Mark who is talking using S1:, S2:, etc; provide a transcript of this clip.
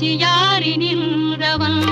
S1: பசியாரி நின்றவன்.